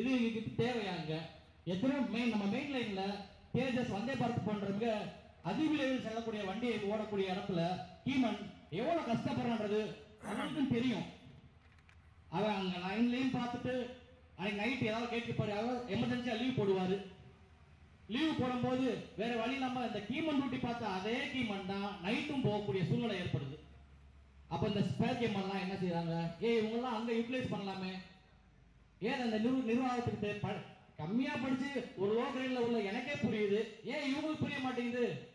இது இதுக்கு தேவையாங்க எத்தனையோ மெயின் நம்ம மெயின் லைன்ல தேஜஸ் வந்தே பார்த்து போன்ற அதிவிரைவில் செல்லக்கூடிய வண்டியை ஓடக்கூடிய இடத்துல கீமன் எவ்வளவு கஷ்டப்படுறான்றது அவனுக்கும் தெரியும். அவன் அங்க லைன்லையும் பார்த்துட்டு அன்னைக்கு நைட் ஏதாவது கேட்கப்பாரு அவர் எமர்ஜென்சியா லீவ் போடுவாரு. லீவ் போடும்போது வேற வழி இல்லாம இந்த கீமன் ரூட்டி பார்த்தா அதே கீமன் தான் நைட்டும் போகக்கூடிய சூழ்நிலை ஏற்படுது. அப்ப இந்த ஸ்பேர் கீமன்லாம் என்ன செய்யறாங்க ஏய் இவங்கெல்லாம் அங்க யூட்டிலைஸ் பண்ணலாமே. ஏன் அந்த நிர்வ நிர்வாகத்துக்கு ப- கம்மியா படிச்சு ஒரு லோ கிரேட்ல உள்ள எனக்கே புரியுது. ஏன் இவங்களுக்கு புரிய மாட்டேங்குது?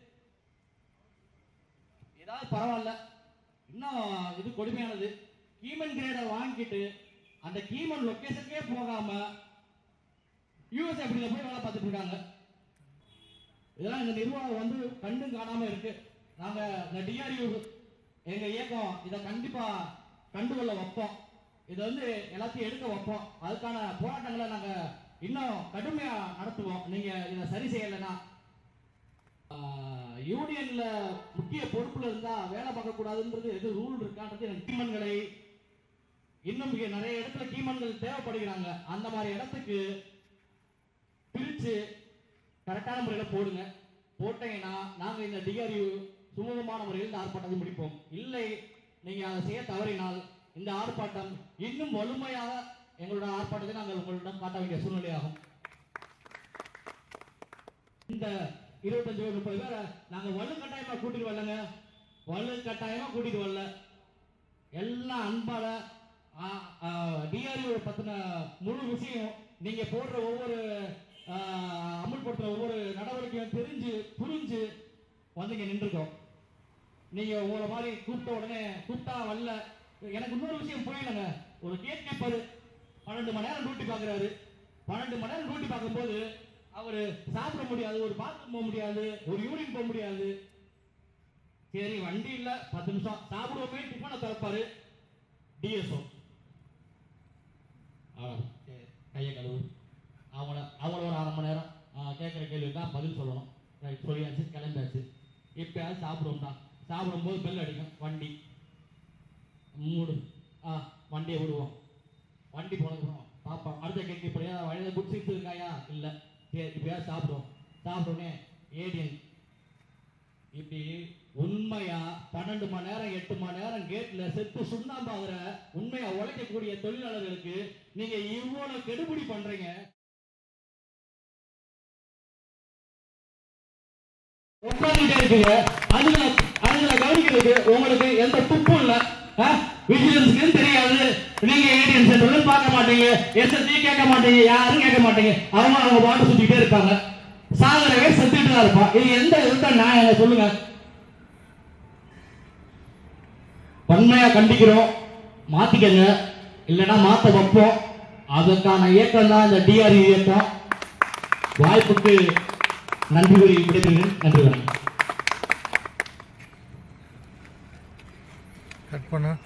ஏதாவது பரவாயில்ல. இன்னும் இது கொடுமையானது. கீமன் கிரேடை வாங்கிட்டு அந்த கீமன் லொக்கேஷனுக்கே போகாம யூஎஸ் அப்படில போய் வேலை பார்த்துட்டு இருக்காங்க. இதெல்லாம் இந்த நிர்வாகம் வந்து கண்டு காணாம இருக்கு. நாங்க இந்த டிஆர்யூ எங்க இயக்கம் இதை கண்டிப்பா கண்டுகொள்ள வைப்போம். இதை வந்து எல்லாத்தையும் எடுக்க வைப்போம். அதுக்கான போராட்டங்களை நாங்க இன்னும் கடுமையா நடத்துவோம். நீங்க இதை சரி செய்யலைன்னா யூனியன்ல முக்கிய பொறுப்புல இருந்தா வேலை பார்க்க கூடாதுன்றது எது ரூல் இருக்கான்றது எனக்கு டீமன்களை இன்னும் மிக நிறைய இடத்துல கீமன்கள் தேவைப்படுகிறாங்க. அந்த மாதிரி இடத்துக்கு பிரிச்சு கரெக்டான முறையில் போடுங்க. போட்டீங்கன்னா நாங்க இந்த டிஆர்யூ சுமூகமான முறையில் இந்த ஆர்ப்பாட்டத்தை முடிப்போம். இல்லை நீங்க அதை செய்ய தவறினால் இந்த ஆர்ப்பாட்டம் இன்னும் வலிமையாக எங்களோட ஆர்ப்பாட்டத்தை நாங்கள் உங்களிடம் காட்ட வேண்டிய சூழ்நிலையாகும். இந்த இருபத்தஞ்சு முப்பது பேரை நாங்கள் வலு கட்டாயமா கூட்டிட்டு வரலங்க. வலு கட்டாயமா கூட்டிட்டு வரல. எல்லாம் அன்பால டிஆர்இஓ பத்தின முழு விஷயம் நீங்க போடுற ஒவ்வொரு ஆ, அமுல்படுத்துற ஒவ்வொரு நடவடிக்கையும் தெரிஞ்சு புரிஞ்சு வந்து இங்க நின்றுக்கோம் நீங்க உங்களை மாதிரி கூப்பிட்ட உடனே கூப்பிட்டா வரல. எனக்கு இன்னொரு விஷயம் புரியலங்க. ஒரு கேட் கீப்பர் பன்னெண்டு மணி நேரம் டியூட்டி பார்க்குறாரு. பன்னெண்டு மணி நேரம் டியூட்டி பார்க்கும்போது அவரு சாப்பிட முடியாது ஒரு பாத்ரூம் போக முடியாது ஒரு யூரின் போக முடியாது. சரி வண்டி இல்ல பத்து நிமிஷம். சாப்பிடுவோமே டிஃபனை திறப்பாரு. டிஎஸ்ஓ கையை கழுவு. அவங்கள அவங்கள ஒரு அரை மணி நேரம் கேட்குற கேள்விக்கு தான் பதில் சொல்லணும். ரைட் சொல்லியாச்சு கிளம்பியாச்சு. எப்பயாவது சாப்பிடுவோம் தான் சாப்பிடும்போது பெல் அடிக்கும் வண்டி. மூடு ஆ வண்டியை விடுவோம். வண்டி போனதுக்கப்புறம் பார்ப்போம் அடுத்த கேட்க இப்படியா வழியில் குடிச்சிட்டு இருக்காயா? இல்லை. சரி சாப்பிடுவோம். சாப்பிட்டோன்னே ஏடிஎன் இப்படி உண்மையா பன்னெண்டு மணி நேரம் எட்டு மணி நேரம் கேட்ல செத்து சுண்ணாம்பாகிற உண்மையா உழைக்கக்கூடிய தொழிலாளர்களுக்கு நீங்க இவ்வளவு கெடுபிடி பண்றீங்க? உட்கார்ந்துட்டே இருக்கீங்க. அதுல அதுல கவனிக்கிறதுக்கு உங்களுக்கு எந்த துப்பும் இல்லை. விஜிலன்ஸ்க்கு தெரியாது. நீங்க ஏடிஎம் சென்டர்ல பார்க்க மாட்டீங்க. எஸ்எஸ்டி கேட்க மாட்டீங்க. யாரும் கேட்க மாட்டீங்க. அவங்க அவங்க பாட்டு சுத்திட்டே இருப்பாங்க. சாகரவே செத்துட்டு தான் இருப்பான். இது எந்த விதத்தை நான் சொல்லுங்க. வன்மையா கண்டிக்கிறோம். மாத்திக்கங்க. இல்லைன்னா மாத்த வைப்போம். அதற்கான இயக்கம் தான் இந்த டிஆர்இ இயக்கம். வாய்ப்புக்கு நன்றி கூறி விடைபெறுகிறேன். நன்றி வணக்கம். கட் பண்ண.